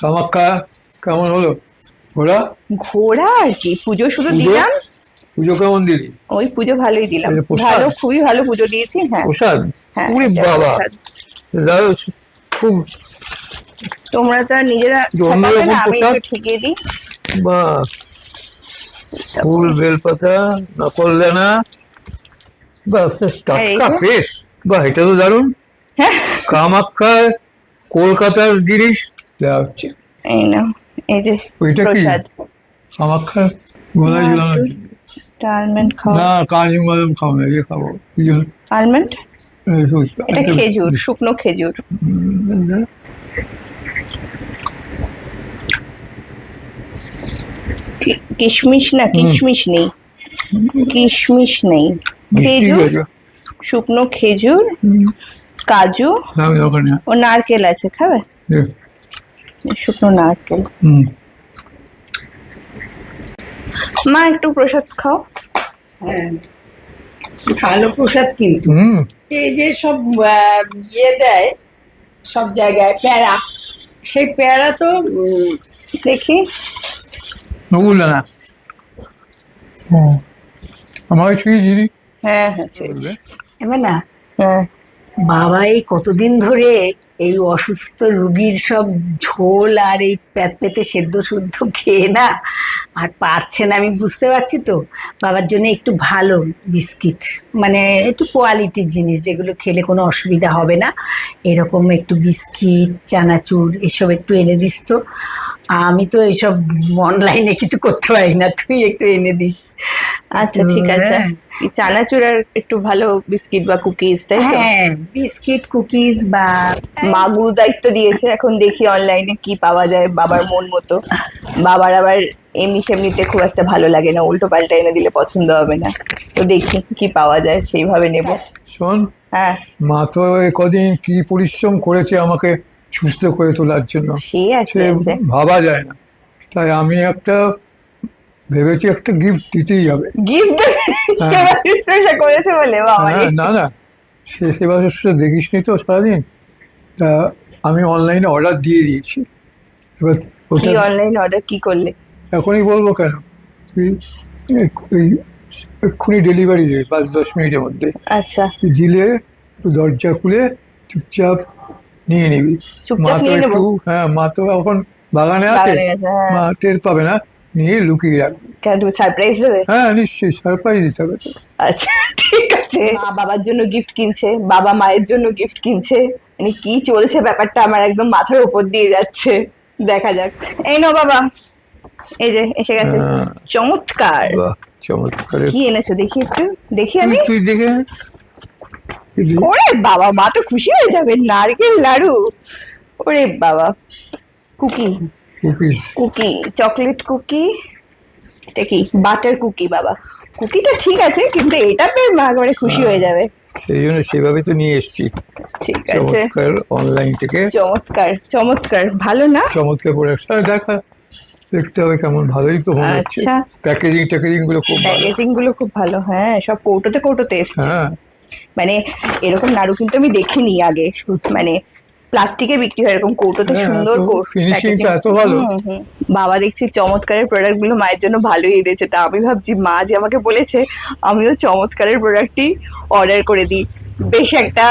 কামাখ্যা কেমন হলো? ঘোরা ঘোরা আর কি। পুজো শুধু দিলাম। পুজো কেমন দিলি? ওই পুজো ভালোই দিলাম? ভালো খুবই ভালো পুজো দিয়েছি হ্যাঁ। প্রসাদ? হ্যাঁ, বাবা। প্রসাদ। দাদা খুব তোমরা তো নিজেরা আমি? একটু দিই। বা ফুল বেলপাতা নকল দানা। বা টাটকা ফ্রেশ বাহ এটা তো দারুণ। হ্যাঁ। কামাখ্যা কলকাতার জিনিস। দেওয়া হচ্ছে। এই নাও এই যে ওইটা কি? কামাখ্যা না, ঝুলানো আলমন্ড না কাজু বাদাম খাও না খাব। আলমন্ড এটা খেজুর শুকনো খেজুর। কিশমিশ না কিশমিশ নেই। কিশমিশ নেই। খেজুর শুকনো খেজুর কাজু না, ও নারকেল আছে খাবে? শুকনো নারকেল। মা একটু প্রসাদ খাও। হ্যাঁ ভালো প্রসাদ কিন্তু। এই যে সব আহ, ইয়ে দেয় সব জায়গায় প্যারা। সেই প্যারা তো উম, দেখি। দানা আমার ছুঁয়ে হ্যাঁ হ্যাঁ এবার না। হ্যাঁ। বাবা এই কতদিন ধরে এই অসুস্থ রুগীর সব ঝোল আর এই প্যাত পেতে সেদ্ধ শুদ্ধ খেয়ে না আর পারছে না, আমি বুঝতে পারছি তো। বাবার জন্য একটু ভালো বিস্কিট মানে একটু কোয়ালিটির জিনিস যেগুলো খেলে কোনো অসুবিধা হবে না। এরকম একটু বিস্কিট, চানাচুর, এসব একটু এনে দিস তো। আমি তো এইসব অনলাইনে কিছু করতে পারি না, তুই একটু এনে দিস। আচ্ছা ঠিক আছে। হ্যাঁ। এই চানাচুর আর একটু ভালো বিস্কিট বা কুকিজ তাই তো? হ্যাঁ বিস্কিট কুকিজ বা মা গুরু দায়িত্ব দিয়েছে এখন দেখি অনলাইনে কি পাওয়া যায় বাবার মন মতো। বাবার আবার এমনি সেমনিতে খুব একটা ভালো লাগে না উল্টো পাল্টা এনে দিলে পছন্দ হবে না। তো দেখি কি পাওয়া যায় সেইভাবে নেব। শোন হ্যাঁ। মা তো কদিন কি পরিশ্রম করেছে আমাকে সুস্থ করে তোলার জন্য। সে ভাবা যায় না। তাই আমি একটা ভেবেছি একটা গিফট দিতেই হবে। গিফট করেছে বলে হ্যাঁ, না না। সে সেবা শুশ্রূষা দেখিস নি তো সারাদিন? তা আমি অনলাইনে অর্ডার দিয়ে দিয়েছি। এবার ওটা অনলাইন অর্ডার কি করলে? এখনই বলব কেন? তুই এই এক্ষুনি ডেলিভারি দেবে পাঁচ দশ মিনিটের মধ্যে। আচ্ছা। তুই দিলে তুই দরজা খুলে চুপচাপ নিয়ে নিবি। মা তো একটু হ্যাঁ মা তো এখন বাগানে আছে হ্যাঁ। মা টের পাবে না। নিয়ে লুকিয়ে রাখবি। কেন তুমি সারপ্রাইজ দেবে? হ্যাঁ নিশ্চয়ই সারপ্রাইজ দিতে হবে আচ্ছা ঠিক আছে। মা বাবার জন্য গিফট কিনছে বাবা মায়ের জন্য গিফট কিনছে। মানে কি চলছে ব্যাপারটা আমার একদম মাথার উপর দিয়ে যাচ্ছে। দেখা যাক। এই নো বাবা। এই যে এসে গেছে। হ্যাঁ। চমৎকার। বাহ চমৎকার। কি এনেছো দেখি একটু? দেখি আমি? তুই- তুই দেখে নে। তুই দেখে- ওরে বাবা মা তো খুশি হয়ে যাবে। নারকেল লাড়ু। ওরে বাবা। Cookie. Cookies cookie chocolate cookie এটা কি? বাটার কুকি বাবা। কুকিটা ঠিক আছে কিন্তু এটা পেয়ে মা একেবারে খুশি হয়ে যাবে। সেই জন্য সেভাবে তো নিয়ে এসেছি। ঠিক আছে। চমৎকার অনলাইন থেকে। চমৎকার চমৎকার। ভালো না? চমৎকার প্রোডাক্ট দেখা দেখতে হবে কেমন ভালোই তো মনে হচ্ছে। আচ্ছা। প্যাকেজিং ট্যাকেজিংগুলো খুব ভালো। প্যাকেজিংগুলো খুব ভালো হ্যাঁ সব কৌটোতে কৌটোতে এসছে। হ্যাঁ। মানে এরকম নাড়ু কিন্তু আমি দেখিনি আগে। মানে প্লাস্টিকে বিক্রি হয় এরকম কৌটোতে হ্যাঁ, সুন্দর তো। এত ভালো। হুম, হুম। বাবা দেখছি চমৎকারের প্রোডাক্টগুলো মায়ের জন্য ভালোই এনেছে। তা আমি ভাবছি মা যে আমাকে বলেছে আমিও চমৎকারের প্রোডাক্টটি অর্ডার করে দিই। বেশ একটা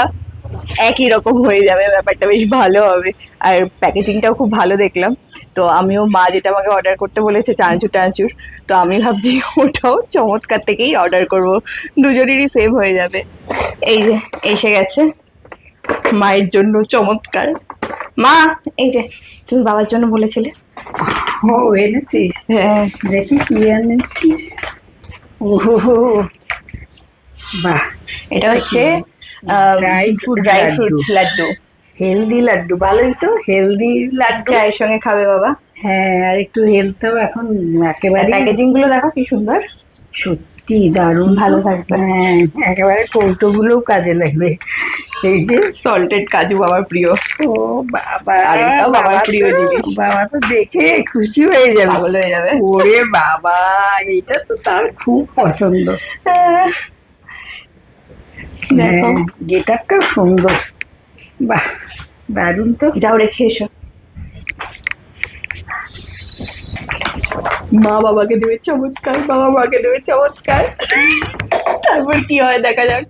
একই রকম হয়ে যাবে ব্যাপারটা বেশ ভালো হবে। আর প্যাকেজিংটাও খুব ভালো দেখলাম। তো আমিও মা যেটা আমাকে অর্ডার করতে বলেছে চানাচুর টানাচুর তো আমি ভাবছি ওটাও চমৎকার থেকেই অর্ডার করব। দুজনেরই সেভ হয়ে যাবে। এই যে এসে গেছে। মায়ের জন্য চমৎকার। মা এই যে তুমি বাবার জন্য বলেছিলে। ও এনেছিস? হ্যাঁ। দেখি কি এনেছিস। ওহো বাহ এটা হচ্ছে Dry fruit dry. Fruits laddu. Healthy laddu ভালোই তো হেলদি লাড্ডু। চায়ের সঙ্গে খাবে বাবা। হ্যাঁ আর একটু হেলথটাও এখন একেবারে প্যাকেজিংগুলো দেখো কি সুন্দর। সত্যি দারুণ ভালো থাকবে। হ্যাঁ একেবারে কৌটোগুলোও কাজে লাগবে। এই যে সল্টেড কাজু বাবার প্রিয়। ও বাবা আর বাবার প্রিয় জিনিস। বাবা তো দেখে খুশি হয়ে যাবে। বলে হয়ে যাবে। ওরে বাবা এটা তো তার খুব পছন্দ। হ্যাঁ, গেট আপটাও সুন্দর। বাহ দারুণ তো। যাও রেখে এসো। মা বাবাকে দেবে চমৎকার বাবা মাকে দেবে চমৎকার। তারপর কি হয় দেখা যাক।